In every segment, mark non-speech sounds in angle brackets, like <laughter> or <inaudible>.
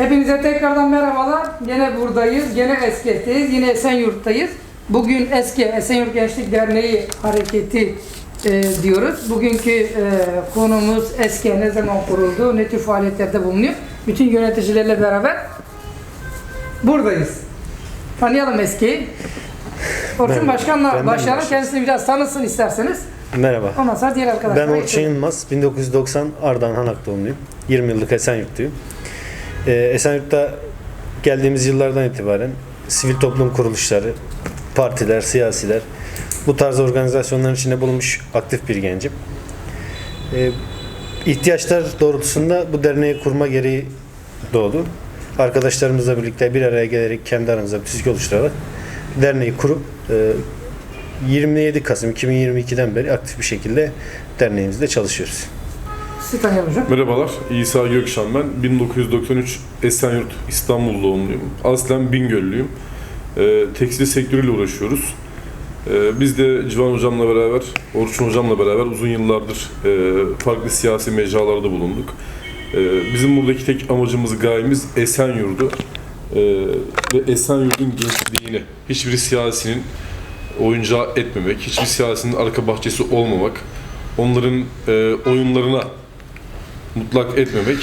Hepinize tekrardan merhabalar. Gene buradayız. Gene Esket'teyiz. Yine Esenyurt'tayız. Bugün Eski Esenyurt Gençlik Derneği hareketi e, diyoruz. Bugünkü e, konumuz Eski ne zaman kuruldu, ne tür faaliyetlerde bulunuyor. Bütün yöneticilerle beraber buradayız. Tanıyalım Eski'yi. Orçun Ben- Başkan'la başlayalım. Kendisini biraz tanısın isterseniz. Merhaba. Ondan sonra diğer Ben arkadaşlara Orçun. Yılmaz. 1990 Ardahan Hanak doğumluyum. 20 yıllık Esenyurtluyum. Ee, Esenyurt'ta geldiğimiz yıllardan itibaren sivil toplum kuruluşları, partiler, siyasiler bu tarz organizasyonların içinde bulunmuş aktif bir gencim. Ee, ihtiyaçlar doğrultusunda bu derneği kurma gereği doğdu. Arkadaşlarımızla birlikte bir araya gelerek kendi aramızda bir tüzük oluşturarak derneği kurup e, 27 Kasım 2022'den beri aktif bir şekilde derneğimizde çalışıyoruz. Sizi hocam. Merhabalar, İsa Gökşen ben. 1993 Esenyurt İstanbul doğumluyum. Aslen Bingöllüyüm. Ee, tekstil sektörüyle uğraşıyoruz. Ee, biz de Civan Hocam'la beraber, Orçun Hocam'la beraber uzun yıllardır e, farklı siyasi mecralarda bulunduk. Ee, bizim buradaki tek amacımız, gayemiz Esenyurt'u e, ve Esenyurt'un gençliğini, hiçbir siyasinin oyuncağı etmemek, hiçbir siyasinin arka bahçesi olmamak, onların e, oyunlarına mutlak etmemek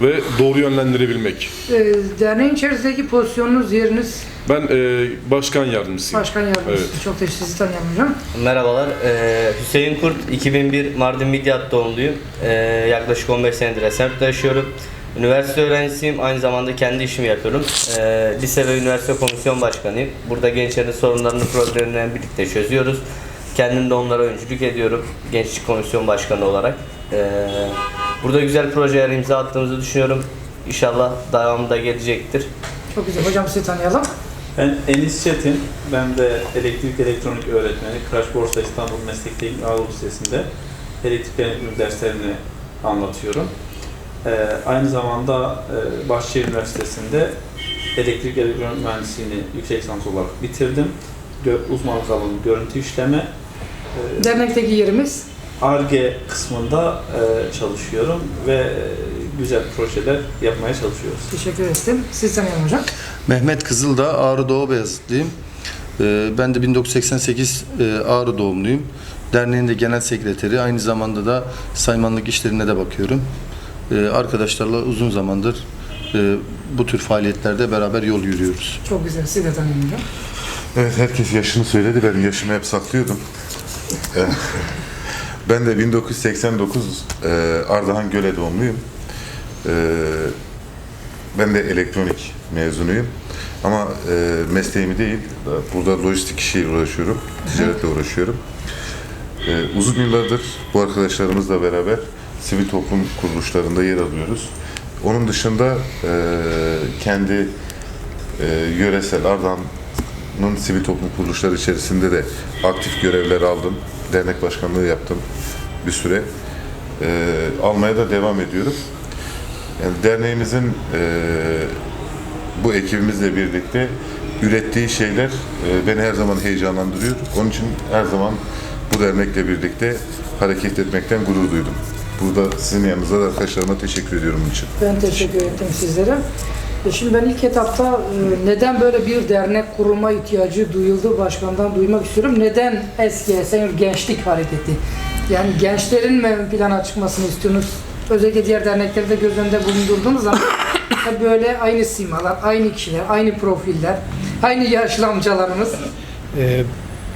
ve doğru yönlendirebilmek. Ee, derneğin içerisindeki pozisyonunuz, yeriniz Ben e, başkan yardımcısıyım. başkan yardımcısı. Evet. Çok teşekkür tanıyalım hocam. Merhabalar, ee, Hüseyin Kurt, 2001 Mardin Midyat doğumluyum. Ee, yaklaşık 15 senedir Esenyurt'ta yaşıyorum. Üniversite öğrencisiyim, aynı zamanda kendi işimi yapıyorum. Ee, lise ve üniversite komisyon başkanıyım. Burada gençlerin sorunlarını, problemlerini birlikte çözüyoruz. Kendim de onlara öncülük ediyorum, gençlik komisyon başkanı olarak. Ee, burada güzel projeler imza attığımızı düşünüyorum. İnşallah devamı da gelecektir. Çok güzel. Hocam sizi tanıyalım. Ben Enis Çetin, ben de elektrik elektronik öğretmeni, Crash Borsa İstanbul Meslek Teknik Anadolu Lisesi'nde elektrik elektronik derslerini anlatıyorum. Ee, aynı zamanda e, Bahçeşehir Üniversitesi'nde elektrik elektronik mühendisliğini yüksek lisans olarak bitirdim. Gö- uzmanlık alanı görüntü işleme. Ee, Dernekteki yerimiz. ARGE kısmında e, çalışıyorum ve e, güzel projeler yapmaya çalışıyoruz. Teşekkür ettim. Sizi tanıyalım hocam. Mehmet Kızıldağ, Ağrı Doğu Beyazıtlıyım. Ee, Ben de 1988 e, Ağrı doğumluyum. Derneğin de genel sekreteri, aynı zamanda da saymanlık işlerine de bakıyorum. Ee, Arkadaşlarla uzun zamandır e, bu tür faaliyetlerde beraber yol yürüyoruz. Çok güzel. Sizi de tanıyalım hocam. Evet herkes yaşını söyledi. Ben yaşımı hep saklıyordum. <laughs> Ben de 1989 e, Ardahan Göle doğumluyum. E, ben de elektronik mezunuyum. Ama e, mesleğimi değil, burada lojistik işiyle uğraşıyorum, ticaretle uğraşıyorum. E, uzun yıllardır bu arkadaşlarımızla beraber sivil toplum kuruluşlarında yer alıyoruz. Onun dışında e, kendi e, yöresel Ardahan'ın sivil toplum kuruluşları içerisinde de aktif görevler aldım. Dernek başkanlığı yaptım bir süre. E, almaya da devam ediyorum. Yani derneğimizin e, bu ekibimizle birlikte ürettiği şeyler e, beni her zaman heyecanlandırıyor. Onun için her zaman bu dernekle birlikte hareket etmekten gurur duydum. Burada sizin yanınızda da arkadaşlarıma teşekkür ediyorum bunun için. Ben teşekkür ettim sizlere. E Şimdi ben ilk etapta e, neden böyle bir dernek kurulma ihtiyacı duyuldu başkandan duymak istiyorum. Neden eski Esenyurt Gençlik Hareketi? Yani gençlerin mi ön plana çıkmasını istiyorsunuz? Özellikle diğer dernekleri de göz önünde bulundurduğunuz zaman <coughs> hep böyle aynı simalar, aynı kişiler, aynı profiller, aynı yaşlı amcalarımız. Ee,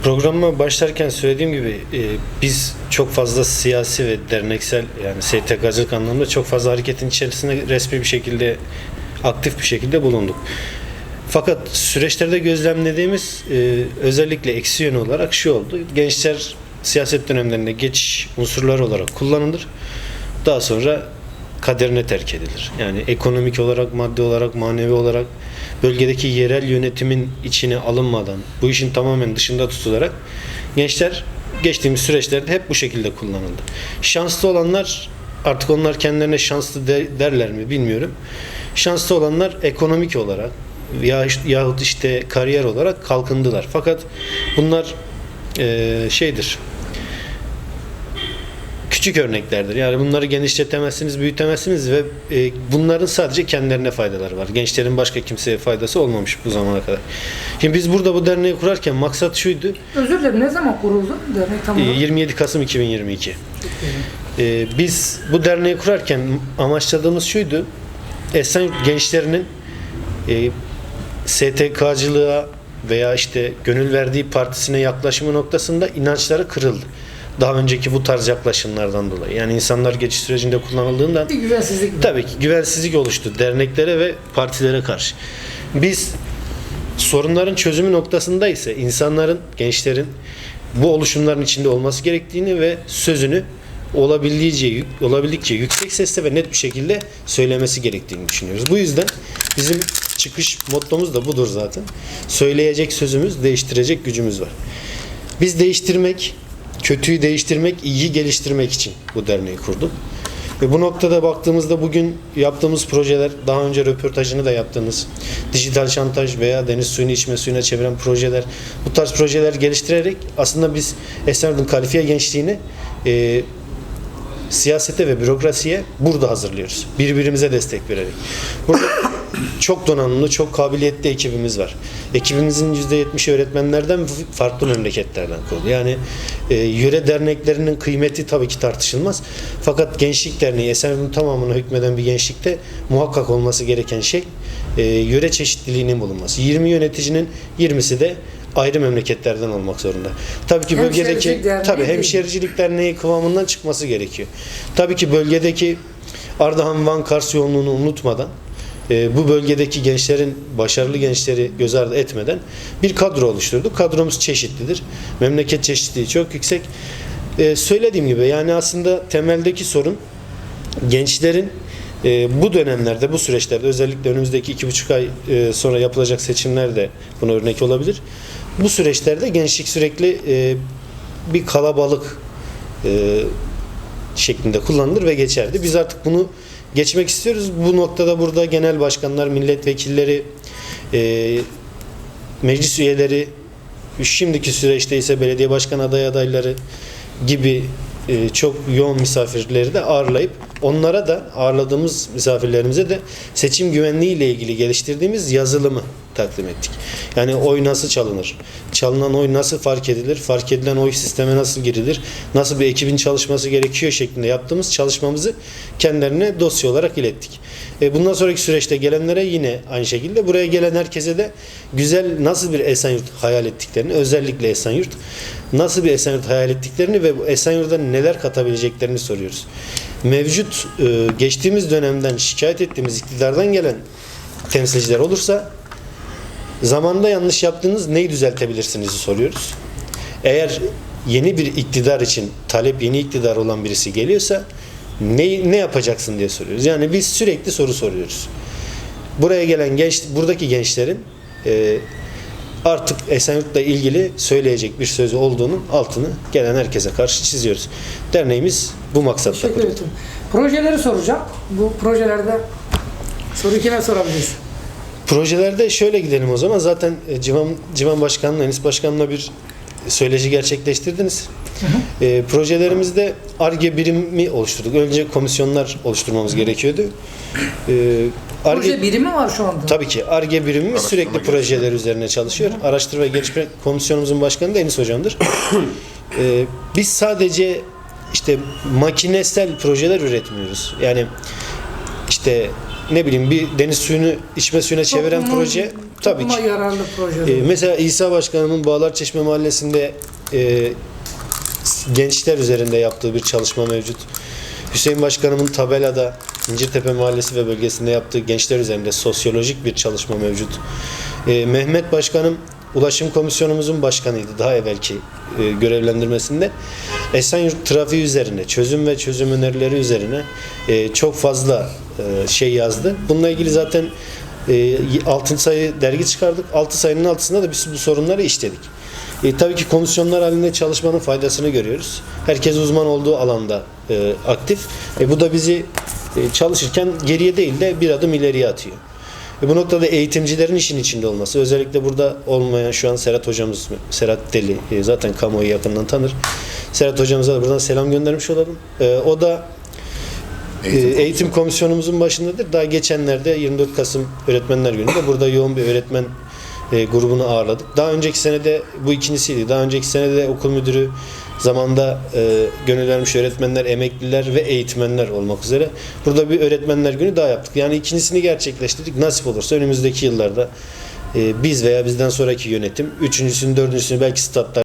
Programa başlarken söylediğim gibi e, biz çok fazla siyasi ve derneksel yani STK'cılık anlamında çok fazla hareketin içerisinde resmi bir şekilde aktif bir şekilde bulunduk. Fakat süreçlerde gözlemlediğimiz e, özellikle eksi yönü olarak şu oldu. Gençler siyaset dönemlerinde geçiş unsurları olarak kullanılır. Daha sonra kaderine terk edilir. Yani ekonomik olarak, maddi olarak, manevi olarak bölgedeki yerel yönetimin içine alınmadan, bu işin tamamen dışında tutularak gençler geçtiğimiz süreçlerde hep bu şekilde kullanıldı. Şanslı olanlar artık onlar kendilerine şanslı de- derler mi bilmiyorum. Şanslı olanlar ekonomik olarak ya yahut işte kariyer olarak kalkındılar. Fakat bunlar eee, şeydir. küçük örneklerdir. Yani bunları genişletemezsiniz, büyütemezsiniz ve e, bunların sadece kendilerine faydaları var. Gençlerin başka kimseye faydası olmamış bu zamana kadar. Şimdi biz burada bu derneği kurarken maksat şuydu. Özür dilerim ne zaman kuruldu dernek tam e, olarak? 27 Kasım 2022. E, biz bu derneği kurarken amaçladığımız şuydu. Esenyurt gençlerinin e, STK'cılığa veya işte gönül verdiği partisine yaklaşımı noktasında inançları kırıldı. Daha önceki bu tarz yaklaşımlardan dolayı. Yani insanlar geçiş sürecinde kullanıldığından Bir güvensizlik var. Tabii ki güvensizlik oluştu derneklere ve partilere karşı. Biz sorunların çözümü noktasında ise insanların, gençlerin bu oluşumların içinde olması gerektiğini ve sözünü olabildiğince, olabildikçe yüksek sesle ve net bir şekilde söylemesi gerektiğini düşünüyoruz. Bu yüzden bizim çıkış mottomuz da budur zaten. Söyleyecek sözümüz, değiştirecek gücümüz var. Biz değiştirmek, kötüyü değiştirmek, iyiyi geliştirmek için bu derneği kurduk. Ve bu noktada baktığımızda bugün yaptığımız projeler, daha önce röportajını da yaptığınız dijital şantaj veya deniz suyunu içme suyuna çeviren projeler, bu tarz projeler geliştirerek aslında biz Esenler'in kalifiye gençliğini e, siyasete ve bürokrasiye burada hazırlıyoruz. Birbirimize destek vererek. Burada çok donanımlı, çok kabiliyetli ekibimiz var. Ekibimizin %70'i öğretmenlerden farklı memleketlerden kurulu. Yani e, yöre derneklerinin kıymeti tabii ki tartışılmaz. Fakat Gençlik Derneği, Esenyurt'un tamamına hükmeden bir gençlikte muhakkak olması gereken şey e, yöre çeşitliliğinin bulunması. 20 yöneticinin 20'si de ayrı memleketlerden olmak zorunda. Tabii ki bölgedeki tabii hemşericilik derneği kıvamından çıkması gerekiyor. Tabii ki bölgedeki Ardahan Van Kars yoğunluğunu unutmadan e, bu bölgedeki gençlerin başarılı gençleri göz ardı etmeden bir kadro oluşturduk. Kadromuz çeşitlidir. Memleket çeşitliliği çok yüksek. E, söylediğim gibi yani aslında temeldeki sorun gençlerin e, bu dönemlerde, bu süreçlerde özellikle önümüzdeki iki buçuk ay e, sonra yapılacak seçimler de buna örnek olabilir. Bu süreçlerde gençlik sürekli e, bir kalabalık e, şeklinde kullanılır ve geçerdi. Biz artık bunu geçmek istiyoruz. Bu noktada burada genel başkanlar, milletvekilleri, e, meclis üyeleri, şimdiki süreçte ise belediye başkan aday adayları gibi e, çok yoğun misafirleri de ağırlayıp onlara da ağırladığımız misafirlerimize de seçim güvenliği ile ilgili geliştirdiğimiz yazılımı takdim ettik. Yani oy nasıl çalınır? Çalınan oy nasıl fark edilir? Fark edilen oy sisteme nasıl girilir? Nasıl bir ekibin çalışması gerekiyor şeklinde yaptığımız çalışmamızı kendilerine dosya olarak ilettik. E, bundan sonraki süreçte gelenlere yine aynı şekilde buraya gelen herkese de güzel nasıl bir Esenyurt hayal ettiklerini özellikle Esenyurt nasıl bir Esenyurt hayal ettiklerini ve bu Esenyurt'a neler katabileceklerini soruyoruz. Mevcut e, geçtiğimiz dönemden şikayet ettiğimiz iktidardan gelen temsilciler olursa zamanda yanlış yaptığınız neyi düzeltebilirsiniz soruyoruz. Eğer yeni bir iktidar için talep yeni iktidar olan birisi geliyorsa ne, ne yapacaksın diye soruyoruz. Yani biz sürekli soru soruyoruz. Buraya gelen genç, buradaki gençlerin e, artık Esenyurt'la ilgili söyleyecek bir sözü olduğunun altını gelen herkese karşı çiziyoruz. Derneğimiz bu maksatla Teşekkür kuruldu. Projeleri soracağım. Bu projelerde soru kime sorabiliriz? Projelerde şöyle gidelim o zaman. Zaten e, Civan, Civan Başkan'la, Enis Başkan'la bir söyleşi gerçekleştirdiniz. E, projelerimizde ARGE birimi oluşturduk. Önce komisyonlar oluşturmamız gerekiyordu. E, ARGE Proje birimi var şu anda. Tabii ki ARGE birimimiz Araştırma sürekli projeler üzerine çalışıyor. Araştırma ve gelişme komisyonumuzun başkanı da Enis Hocam'dır. Ee, <coughs> biz sadece işte makinesel projeler üretmiyoruz. Yani işte ne bileyim bir deniz suyunu içme suyuna çeviren Toplumun- proje tabii topluma ki. yararlı projeler. Ee, mesela İsa Başkanımın Bağlarçeşme Mahallesi'nde e, gençler üzerinde yaptığı bir çalışma mevcut. Hüseyin Başkanımın tabelada İncirtepe Mahallesi ve bölgesinde yaptığı gençler üzerinde sosyolojik bir çalışma mevcut. Ee, Mehmet Başkanım Ulaşım Komisyonumuzun başkanıydı daha evvelki e, görevlendirmesinde. Esenyurt trafiği üzerine, çözüm ve çözüm önerileri üzerine e, çok fazla e, şey yazdı. Bununla ilgili zaten e, 6. sayı dergi çıkardık. 6 sayının altısında da biz bu sorunları işledik. E, tabii ki komisyonlar halinde çalışmanın faydasını görüyoruz. Herkes uzman olduğu alanda e, aktif. E, bu da bizi e, çalışırken geriye değil de bir adım ileriye atıyor. E, bu noktada eğitimcilerin işin içinde olması, özellikle burada olmayan şu an Serhat hocamız, Serhat Deli, e, zaten kamuoyu yakından tanır. Serhat hocamıza da buradan selam göndermiş olalım. E, o da e, Eğitim eğitim, komisyonumuzun başındadır. Daha geçenlerde 24 Kasım Öğretmenler Günü'nde burada yoğun bir öğretmen e, grubunu ağırladık. Daha önceki senede bu ikincisiydi. Daha önceki senede okul müdürü zamanda e, gönül vermiş öğretmenler, emekliler ve eğitmenler olmak üzere burada bir öğretmenler günü daha yaptık. Yani ikincisini gerçekleştirdik. Nasip olursa önümüzdeki yıllarda e, biz veya bizden sonraki yönetim üçüncüsünü, dördüncüsünü belki statlar